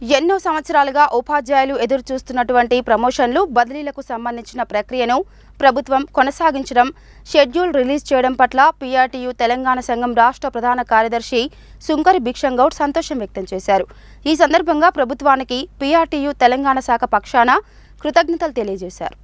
ఎన్నో సంవత్సరాలుగా ఉపాధ్యాయులు ఎదురుచూస్తున్నటువంటి ప్రమోషన్లు బదిలీలకు సంబంధించిన ప్రక్రియను ప్రభుత్వం కొనసాగించడం షెడ్యూల్ రిలీజ్ చేయడం పట్ల పీఆర్టీయూ తెలంగాణ సంఘం రాష్ట్ర ప్రధాన కార్యదర్శి సుంకరి భిక్షంగౌడ్ సంతోషం వ్యక్తం చేశారు. ఈ సందర్భంగా ప్రభుత్వానికి పీఆర్టీయూ తెలంగాణ శాఖ పక్షాన కృతజ్ఞతలు తెలియజేశారు.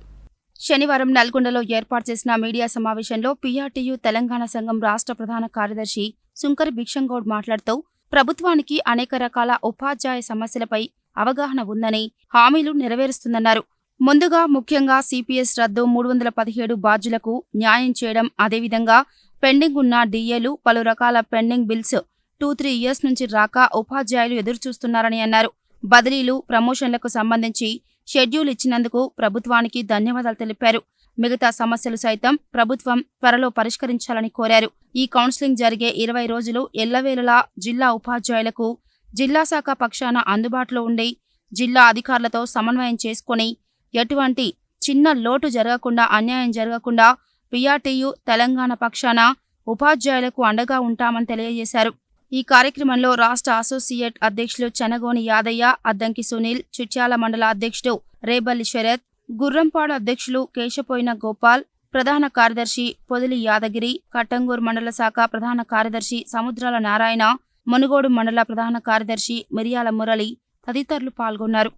శనివారం నల్గొండలో ఏర్పాటు చేసిన మీడియా సమావేశంలో పీఆర్టీయూ తెలంగాణ సంఘం రాష్ట్ర ప్రధాన కార్యదర్శి సుంకరి భిక్షంగౌడ్ మాట్లాడుతూ ప్రభుత్వానికి అనేక రకాల ఉపాధ్యాయ సమస్యలపై అవగాహన ఉందని హామీలు నెరవేరుస్తుందన్నారు. ముందుగా ముఖ్యంగా సిపిఎస్ రద్దు మూడు వందల పదిహేడు బాధ్యులకు న్యాయం చేయడం అదేవిధంగా పెండింగ్ ఉన్న డిఏలు పలు రకాల pending bills two three years నుంచి రాక ఉపాధ్యాయులు ఎదురుచూస్తున్నారని అన్నారు. బదిలీలు ప్రమోషన్లకు సంబంధించి షెడ్యూల్ ఇచ్చినందుకు ప్రభుత్వానికి ధన్యవాదాలు తెలిపారు. మిగతా సమస్యలు సైతం ప్రభుత్వం త్వరలో పరిష్కరించాలని కోరారు. ఈ కౌన్సిలింగ్ జరిగే ఇరవై రోజులు ఎల్లవేళలా జిల్లా ఉపాధ్యాయులకు జిల్లా శాఖ పక్షాన అందుబాటులో ఉండి జిల్లా అధికారులతో సమన్వయం చేసుకొని ఎటువంటి చిన్న లోటు జరగకుండా అన్యాయం జరగకుండా పిఆర్టీయు తెలంగాణ పక్షాన ఉపాధ్యాయులకు అండగా ఉంటామని తెలియజేశారు. ఈ కార్యక్రమంలో రాష్ట్ర అసోసియేట్ అధ్యక్షులు చెనగోని యాదయ్య అద్దంకి సునీల్ చిట్యాల మండల అధ్యక్షుడు రేబల్లి శరత్ గుర్రంపాడు అధ్యక్షులు కేశపోయిన గోపాల్ ప్రధాన కార్యదర్శి పొదిలి యాదగిరి కట్టంగూరు మండల శాఖ ప్రధాన కార్యదర్శి సముద్రాల నారాయణ మునుగోడు మండల ప్రధాన కార్యదర్శి మిరియాల మురళి తదితరులు పాల్గొన్నారు.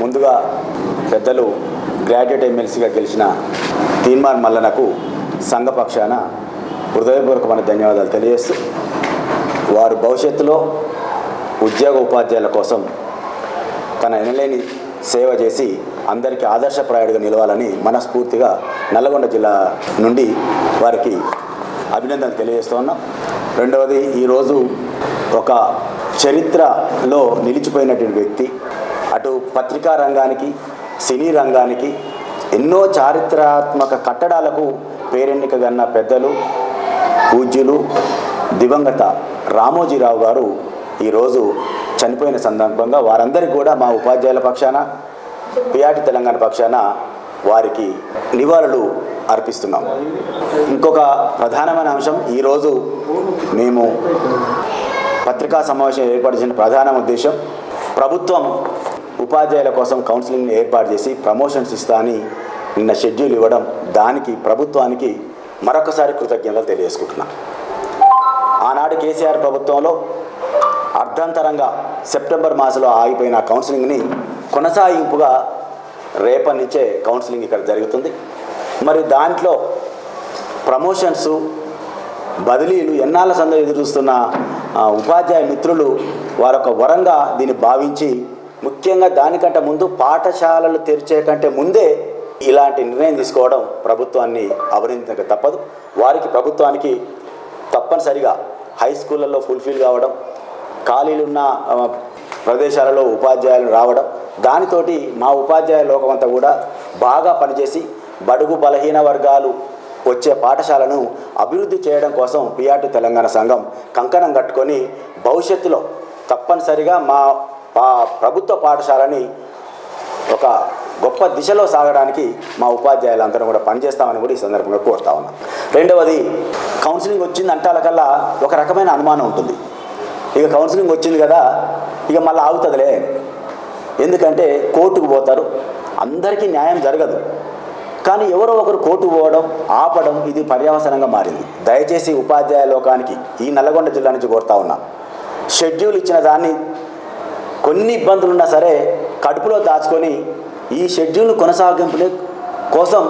ముందుగా పెద్దలు గ్రాడ్యుయేట్ ఎమ్మెల్సీగా గెలిచిన తీన్మార్ మల్లనకు సంఘపక్షాన హృదయపూర్వకమైన ధన్యవాదాలు తెలియజేస్తూ వారు భవిష్యత్తులో ఉద్యోగ ఉపాధ్యాయుల కోసం తన ఎనలేని సేవ చేసి అందరికీ ఆదర్శప్రాయుడిగా నిలవాలని మనస్ఫూర్తిగా నల్లగొండ జిల్లా నుండి వారికి అభినందనలు తెలియజేస్తూ ఉన్నాం. రెండవది ఈరోజు ఒక చరిత్రలో నిలిచిపోయినటువంటి వ్యక్తి అటు పత్రికా రంగానికి సినీ రంగానికి ఎన్నో చారిత్రాత్మక కట్టడాలకు పేరెన్నికగన్న పెద్దలు పూజ్యులు దివంగత రామోజీరావు గారు ఈరోజు చనిపోయిన సందర్భంగా వారందరికీ కూడా మా ఉపాధ్యాయుల పక్షాన పియాటి తెలంగాణ పక్షాన వారికి నివాళులు అర్పిస్తున్నాం. ఇంకొక ప్రధానమైన అంశం ఈరోజు మేము పత్రికా సమావేశం ఏర్పాటు చేసిన ప్రధాన ఉద్దేశం ప్రభుత్వం ఉపాధ్యాయుల కోసం కౌన్సిలింగ్ ఏర్పాటు చేసి ప్రమోషన్స్ ఇస్తా అని నిన్న షెడ్యూల్ ఇవ్వడం దానికి ప్రభుత్వానికి మరొకసారి కృతజ్ఞతలు తెలియజేసుకుంటున్నాను ఆనాడు కేసీఆర్ ప్రభుత్వంలో అర్ధంతరంగా సెప్టెంబర్ మాసంలో ఆగిపోయిన కౌన్సిలింగ్ని కొనసాగింపుగా రేపటి నుంచే కౌన్సిలింగ్ ఇక్కడ జరుగుతుంది. మరి దాంట్లో ప్రమోషన్స్ బదిలీలు ఎన్నాళ్ళ సందో ఎదురు చూస్తున్న ఉపాధ్యాయ మిత్రులు వారొక వరంగా దీన్ని భావించి ముఖ్యంగా దానికంటే ముందు పాఠశాలలు తెరిచే కంటే ముందే ఇలాంటి నిర్ణయం తీసుకోవడం ప్రభుత్వాన్ని అభినందించక తప్పదు. వారికి ప్రభుత్వానికి తప్పనిసరిగా హై స్కూళ్ళల్లో ఫుల్ఫిల్ కావడం ఖాళీలున్న ప్రదేశాలలో ఉపాధ్యాయులు రావడం దానితోటి మా ఉపాధ్యాయ లోకమంతా కూడా బాగా పనిచేసి బడుగు బలహీన వర్గాలు వచ్చే పాఠశాలను అభివృద్ధి చేయడం కోసం పిఆర్టీ తెలంగాణ సంఘం కంకణం కట్టుకొని భవిష్యత్తులో తప్పనిసరిగా మా పా- ప్రభుత్వ పాఠశాలని ఒక గొప్ప దిశలో సాగడానికి మా ఉపాధ్యాయులందరం కూడా పనిచేస్తామని కూడా ఈ సందర్భంగా కోరుతా ఉన్నాం. రెండవది కౌన్సిలింగ్ వచ్చింది అంటాలకల్లా ఒక రకమైన అనుమానం ఉంటుంది. ఇక కౌన్సిలింగ్ వచ్చింది కదా ఇక మళ్ళీ ఆగుతుందిలే. ఎందుకంటే కోర్టుకు పోతారు అందరికీ న్యాయం జరగదు. కానీ ఎవరో ఒకరు కోర్టుకు పోవడం ఆపడం ఇది పర్యవసనంగా మారింది. దయచేసి ఉపాధ్యాయ లోకానికి ఈ నల్లగొండ జిల్లా నుంచి కోరుతా ఉన్నా. షెడ్యూల్ ఇచ్చిన దాన్ని కొన్ని ఇబ్బందులున్నా సరే కడుపులో దాచుకొని ఈ షెడ్యూల్ కొనసాగింపుని కోసం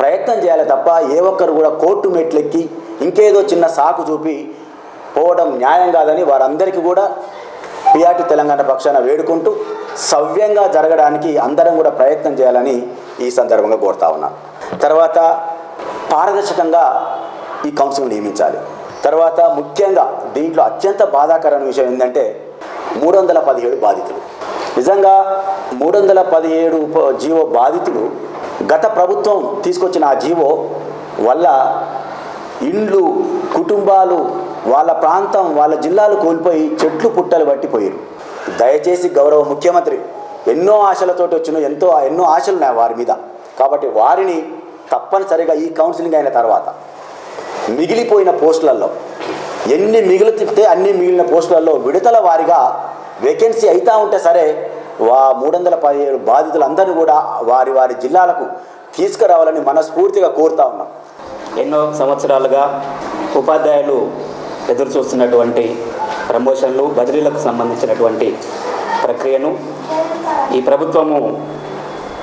ప్రయత్నం చేయాలి తప్ప ఏ ఒక్కరు కూడా కోర్టు మెట్లెక్కి ఇంకేదో చిన్న సాకు చూపి పోవడం న్యాయం కాదని వారందరికీ కూడా పిఆర్టీ తెలంగాణ పక్షాన వేడుకుంటూ సవ్యంగా జరగడానికి అందరం కూడా ప్రయత్నం చేయాలని ఈ సందర్భంగా కోరుతా ఉన్నాను తర్వాత పారదర్శకంగా ఈ కౌన్సిల్ నియమించాలి. తర్వాత ముఖ్యంగా దీంట్లో అత్యంత బాధాకరమైన విషయం ఏంటంటే మూడు వందల పదిహేడు బాధితులు. నిజంగా మూడు వందల పదిహేడు జీవో బాధితులు గత ప్రభుత్వం తీసుకొచ్చిన ఆ జీవో వల్ల ఇండ్లు కుటుంబాలు వాళ్ళ ప్రాంతం వాళ్ళ జిల్లాలు కోల్పోయి చెట్లు పుట్టలు పట్టిపోయారు. దయచేసి గౌరవ ముఖ్యమంత్రి ఎన్నో ఆశలతోటి వచ్చిన ఎంతో ఎన్నో ఆశలు ఉన్నాయి వారి మీద. కాబట్టి వారిని తప్పనిసరిగా ఈ కౌన్సిలింగ్ అయిన తర్వాత మిగిలిపోయిన పోస్టులలో ఎన్ని మిగులుతుంటే అన్ని మిగిలిన పోస్టులలో విడతల వారిగా వేకెన్సీ అవుతా ఉంటే సరే వా మూడు వందల పదిహేడు బాధితులందరినీ కూడా వారి వారి జిల్లాలకు తీసుకురావాలని మనస్ఫూర్తిగా కోరుతా ఉన్నాం. ఎన్నో సంవత్సరాలుగా ఉపాధ్యాయులు ఎదురు చూస్తున్నటువంటి ప్రమోషన్లు బదిలీలకు సంబంధించినటువంటి ప్రక్రియను ఈ ప్రభుత్వము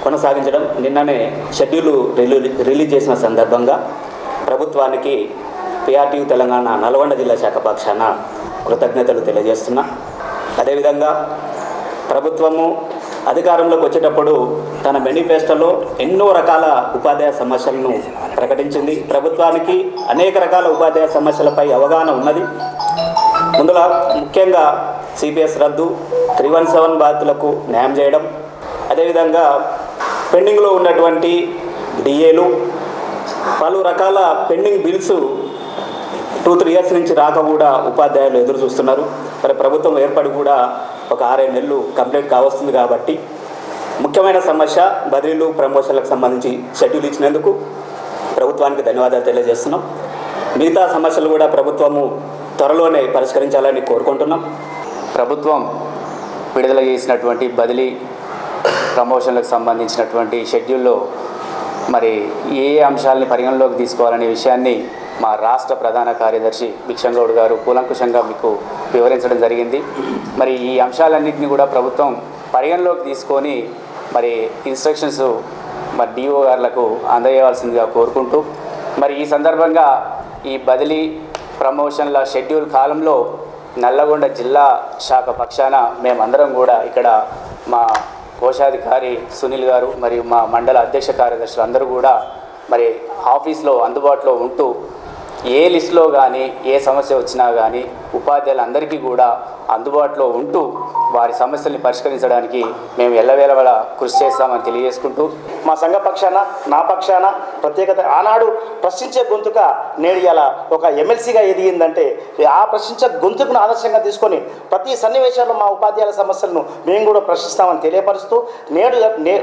కొనసాగించడం నిన్ననే షెడ్యూల్ రిలీ రిలీజ్ చేసిన సందర్భంగా ప్రభుత్వానికి పిఆర్టీయు తెలంగాణ నల్గొండ జిల్లా శాఖ పక్షాన కృతజ్ఞతలు తెలియజేస్తున్నా. అదేవిధంగా ప్రభుత్వము అధికారంలోకి వచ్చేటప్పుడు తన మేనిఫెస్టోలో ఎన్నో రకాల ఉపాధ్యాయ సమస్యలను ప్రకటించింది. ప్రభుత్వానికి అనేక రకాల ఉపాధ్యాయ సమస్యలపై అవగాహన ఉన్నది. ముందుగా ముఖ్యంగా సిపిఎస్ రద్దు త్రీ వన్ సెవెన్ బాధితులకు న్యాయం చేయడం అదేవిధంగా పెండింగ్లో ఉన్నటువంటి డిఏలు పలు రకాల pending bills two three years నుంచి రాక కూడా ఉపాధ్యాయులు ఎదురు చూస్తున్నారు. మరి ప్రభుత్వం ఏర్పడి కూడా ఒక ఆరేడు నెలలు కంప్లీట్ కావస్తుంది కాబట్టి ముఖ్యమైన సమస్య బదిలీలు ప్రమోషన్లకు సంబంధించి షెడ్యూల్ ఇచ్చినందుకు ప్రభుత్వానికి ధన్యవాదాలు తెలియజేస్తున్నాం. మిగతా సమస్యలు కూడా ప్రభుత్వము త్వరలోనే పరిష్కరించాలని కోరుకుంటున్నాం. ప్రభుత్వం విడుదల చేసినటువంటి బదిలీ ప్రమోషన్లకు సంబంధించినటువంటి షెడ్యూల్లో మరి ఏ ఏ అంశాలని పరిగణలోకి తీసుకోవాలనే విషయాన్ని మా రాష్ట్ర ప్రధాన కార్యదర్శి బిక్షంగౌడ్ గారు కూలంకుషంగా మీకు వివరించడం జరిగింది. మరి ఈ అంశాలన్నింటినీ కూడా ప్రభుత్వం పరిగణలోకి తీసుకొని మరి ఇన్స్ట్రక్షన్స్ మరి డిఓ గారులకు అందజేయవలసిందిగా కోరుకుంటూ మరి ఈ సందర్భంగా ఈ బదిలీ ప్రమోషన్ల షెడ్యూల్ కాలంలో నల్లగొండ జిల్లా శాఖ పక్షాన మేమందరం కూడా ఇక్కడ మా కోశాధికారి సునీల్ గారు మరియు మా మండల అధ్యక్ష కార్యదర్శులు అందరూ కూడా మరి ఆఫీస్లో అందుబాటులో ఉంటూ ఏ లిస్టులో కానీ ఏ సమస్య వచ్చినా కానీ ఉపాధ్యాయులందరికీ కూడా అందుబాటులో ఉంటూ వారి సమస్యల్ని పరిష్కరించడానికి మేము ఎల్లవేళ కృషి చేస్తామని తెలియజేసుకుంటూ మా సంఘ పక్షాన నా పక్షాన ప్రత్యేకత ఆనాడు ప్రశ్నించే గొంతుక నేడు ఇలా ఒక ఎమ్మెల్సీగా ఎదిగిందంటే ఆ ప్రశ్నించే గొంతుకును ఆదర్శంగా తీసుకొని ప్రతి సన్నివేశాల్లో మా ఉపాధ్యాయుల సమస్యలను మేము కూడా ప్రశ్నిస్తామని తెలియపరుస్తూ నేడు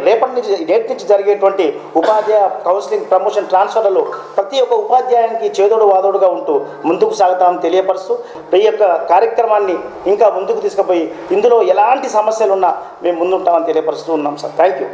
రేపటి నుంచి నేటి నుంచి జరిగేటువంటి ఉపాధ్యాయ కౌన్సిలింగ్ ప్రమోషన్ ట్రాన్స్ఫర్లలో ప్రతి ఒక్క ఉపాధ్యాయునికి చేదోడు వాదోడుగా ఉంటూ ముందుకు సాగుతామని తెలియపరుస్తూ ఈ యొక్క కార్యక్రమాన్ని ఇంకా ముందుకు తీసుకుపోయి ఇందులో ఎలాంటి సమస్యలు ఉన్నా మేము ముందుంటామని తెలియపరుస్తూ ఉన్నాం సార్. Thank you